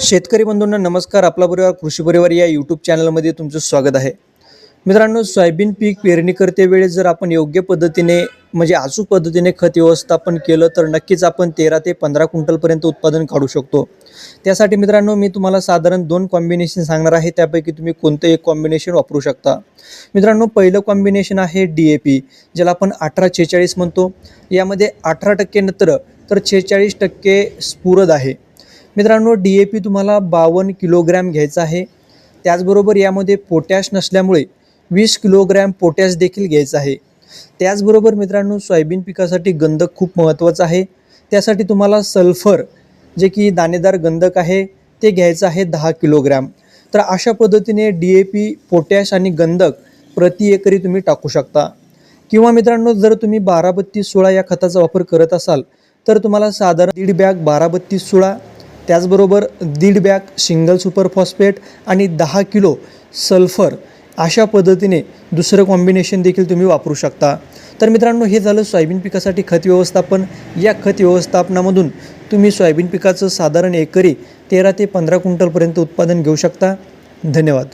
शेतकरी बंधूंना नमस्कार. आपला परिवार कृषी परिवार या यूट्यूब चॅनलमध्ये तुमचं स्वागत आहे. मित्रांनो सोयाबीन पीक पेरणी करते वेळेस जर आपण योग्य पद्धतीने म्हणजे अचूक पद्धतीने खत व्यवस्थापन केलं तर नक्कीच आपण तेरा ते पंधरा क्विंटलपर्यंत उत्पादन काढू शकतो. त्यासाठी मित्रांनो मी तुम्हाला साधारण दोन कॉम्बिनेशन सांगणार आहे. त्यापैकी तुम्ही कोणतं एक कॉम्बिनेशन वापरू शकता. मित्रांनो पहिलं कॉम्बिनेशन आहे डी ए पी ज्याला आपण अठरा छेचाळीस म्हणतो. यामध्ये अठरा टक्के नत्र तर छेचाळीस टक्के स्फुरद आहे. मित्रांनो डी ए पी तुम्हाला बावन्न किलोग्रॅम घ्यायचा आहे. त्याचबरोबर यामध्ये पोटॅश नसल्यामुळे वीस किलोग्रॅम पोटॅश देखील घ्यायचं आहे. त्याचबरोबर मित्रांनो सोयाबीन पिकासाठी गंधक खूप महत्त्वाचं आहे. त्यासाठी तुम्हाला सल्फर जे की दाणेदार गंधक आहे ते घ्यायचं आहे दहा किलोग्रॅम. तर अशा पद्धतीने डी ए पी पोटॅश आणि गंधक प्रति एकरी तुम्ही टाकू शकता. किंवा मित्रांनो जर तुम्ही बारा बत्तीस सोळा या खताचा वापर करत असाल तर तुम्हाला साधारण दीड बॅग बारा बत्तीस सोळा त्याचबरोबर दीड बॅग सिंगल सुपर फॉस्फेट आणि दहा किलो सल्फर अशा पद्धतीने दुसरं कॉम्बिनेशन देखील तुम्ही वापरू शकता. तर मित्रांनो हे झालं सोयाबीन पिकासाठी खत व्यवस्थापन. या खत व्यवस्थापनामधून तुम्ही सोयाबीन पिकाचं साधारण एकरी तेरा ते पंधरा क्विंटलपर्यंत उत्पादन घेऊ शकता. धन्यवाद.